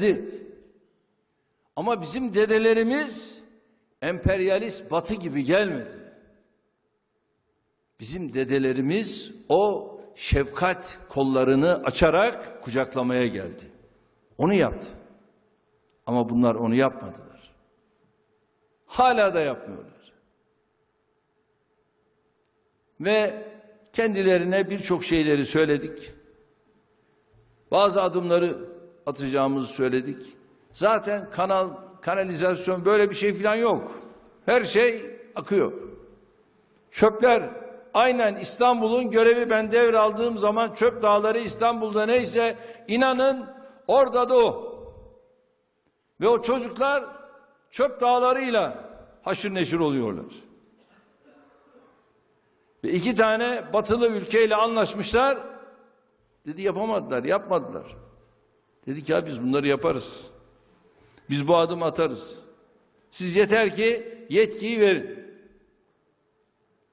geldi. Ama bizim dedelerimiz emperyalist batı gibi gelmedi. Bizim dedelerimiz o şefkat kollarını açarak kucaklamaya geldi. Onu yaptı. Ama bunlar onu yapmadılar. Hala da yapmıyorlar. Ve kendilerine birçok şeyleri söyledik. Bazı adımları atacağımızı söyledik. Zaten kanal, kanalizasyon böyle bir şey falan yok. Her şey akıyor. Çöpler aynen İstanbul'un görevi ben devraldığım zaman çöp dağları İstanbul'da neyse inanın orada da o. Ve o çocuklar çöp dağlarıyla haşır neşir oluyorlar. Ve iki tane batılı ülkeyle anlaşmışlar. Dedi yapamadılar, yapmadılar. Dedik ya biz bunları yaparız. Biz bu adım atarız. Siz yeter ki yetkiyi verin.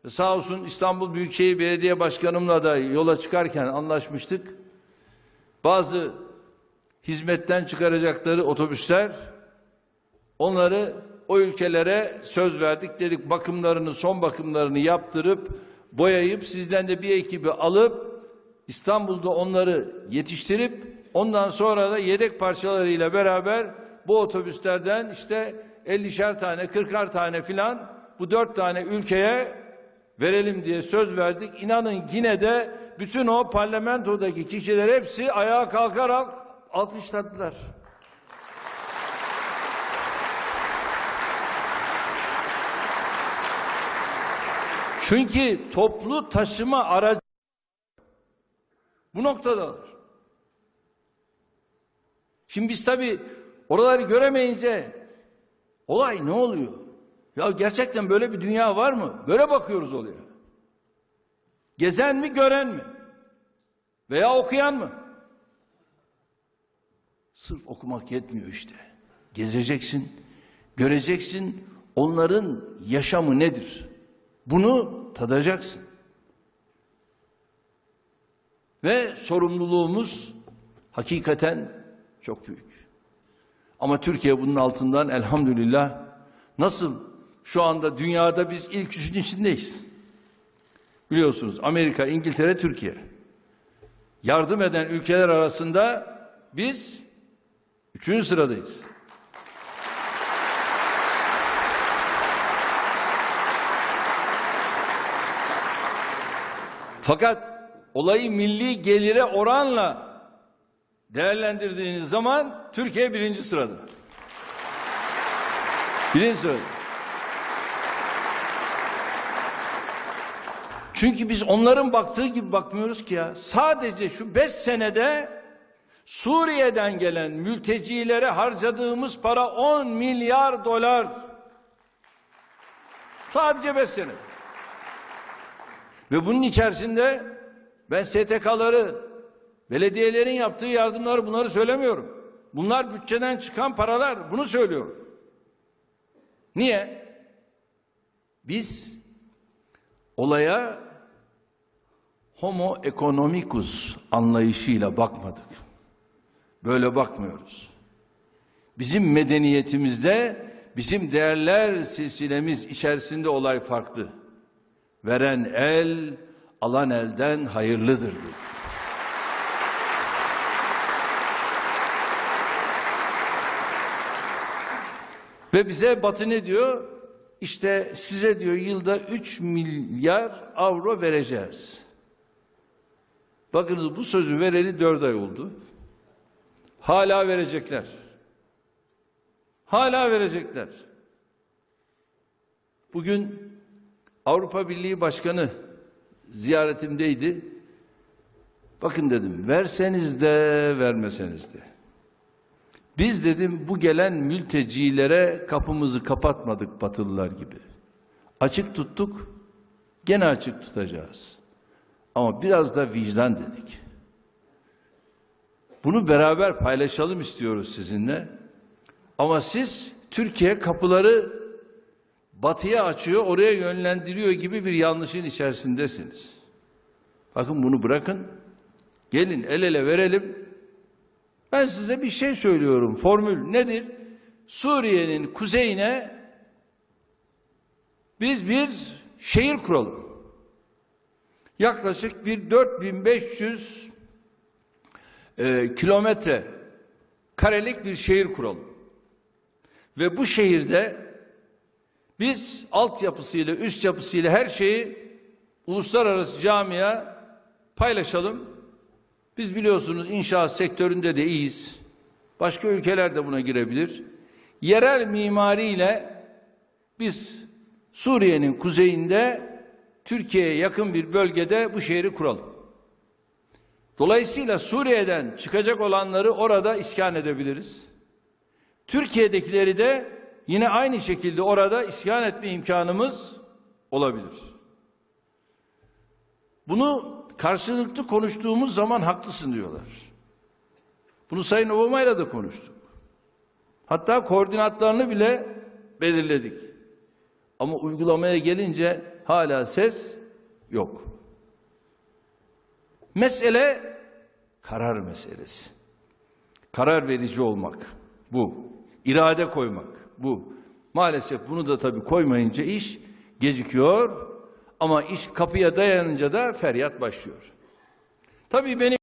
Ve sağ olsun İstanbul Büyükşehir Belediye Başkanımla da yola çıkarken anlaşmıştık. Bazı hizmetten çıkaracakları otobüsler onları o ülkelere söz verdik dedik bakımlarını son bakımlarını yaptırıp boyayıp sizden de bir ekibi alıp İstanbul'da onları yetiştirip ondan sonra da yedek parçalarıyla beraber bu otobüslerden işte 50'şer tane 40'ar tane filan bu dört tane ülkeye verelim diye söz verdik. İnanın yine de bütün o parlamentodaki kişiler hepsi ayağa kalkarak alkışladılar. Çünkü toplu taşıma aracı bu noktadalar. Şimdi biz tabii oraları göremeyince olay ne oluyor? Ya gerçekten böyle bir dünya var mı? Böyle bakıyoruz oluyor. Gezen mi, gören mi? Veya okuyan mı? Sırf okumak yetmiyor işte. Gezeceksin, göreceksin onların yaşamı nedir? Bunu tadacaksın. Ve sorumluluğumuz hakikaten çok büyük. Ama Türkiye bunun altından elhamdülillah nasıl şu anda dünyada biz ilk üçün içindeyiz. Biliyorsunuz Amerika, İngiltere, Türkiye. Yardım eden ülkeler arasında biz üçüncü sıradayız. Fakat olayı milli gelire oranla değerlendirdiğiniz zaman Türkiye birinci sırada. Birinci sırada. Çünkü biz onların baktığı gibi bakmıyoruz ki ya. Sadece şu beş senede Suriye'den gelen mültecilere harcadığımız para 10 milyar dolar. Sadece beş sene. Ve bunun içerisinde ben STK'ları, belediyelerin yaptığı yardımları bunları söylemiyorum. Bunlar bütçeden çıkan paralar. Bunu söylüyorum. Niye? Biz olaya homo economicus anlayışıyla bakmadık. Böyle bakmıyoruz. Bizim medeniyetimizde, bizim değerler silsilemiz içerisinde olay farklı. Veren el, alan elden hayırlıdır. diyor. Ve bize Batı ne diyor? İşte size diyor yılda 3 milyar avro vereceğiz. Bakınız bu sözü vereli 4 ay oldu. Hala verecekler. Hala verecekler. Bugün Avrupa Birliği Başkanı ziyaretimdeydi. Bakın dedim verseniz de vermeseniz de. Biz dedim bu gelen mültecilere kapımızı kapatmadık Batılılar gibi. Açık tuttuk, gene açık tutacağız. Ama biraz da vicdan dedik. Bunu beraber paylaşalım istiyoruz sizinle. Ama siz Türkiye kapıları batıya açıyor, oraya yönlendiriyor gibi bir yanlışın içerisindesiniz. Bakın bunu bırakın. Gelin el ele verelim. Ben size bir şey söylüyorum. Formül nedir? Suriye'nin kuzeyine biz bir şehir kuralım. Yaklaşık bir 4500 e, kilometre karelik bir şehir kuralım. Ve bu şehirde biz altyapısıyla, üst yapısıyla her şeyi uluslararası camia paylaşalım. Biz biliyorsunuz inşaat sektöründe de iyiyiz. Başka ülkeler de buna girebilir. Yerel mimariyle biz Suriye'nin kuzeyinde Türkiye'ye yakın bir bölgede bu şehri kuralım. Dolayısıyla Suriye'den çıkacak olanları orada iskan edebiliriz. Türkiye'dekileri de yine aynı şekilde orada iskan etme imkanımız olabilir. Bunu karşılıklı konuştuğumuz zaman haklısın diyorlar. Bunu Sayın Obama'yla da konuştuk. Hatta koordinatlarını bile belirledik. Ama uygulamaya gelince hala ses yok. Mesele karar meselesi. Karar verici olmak bu. İrade koymak bu. Maalesef bunu da tabii koymayınca iş gecikiyor ama iş kapıya dayanınca da feryat başlıyor. Tabii benim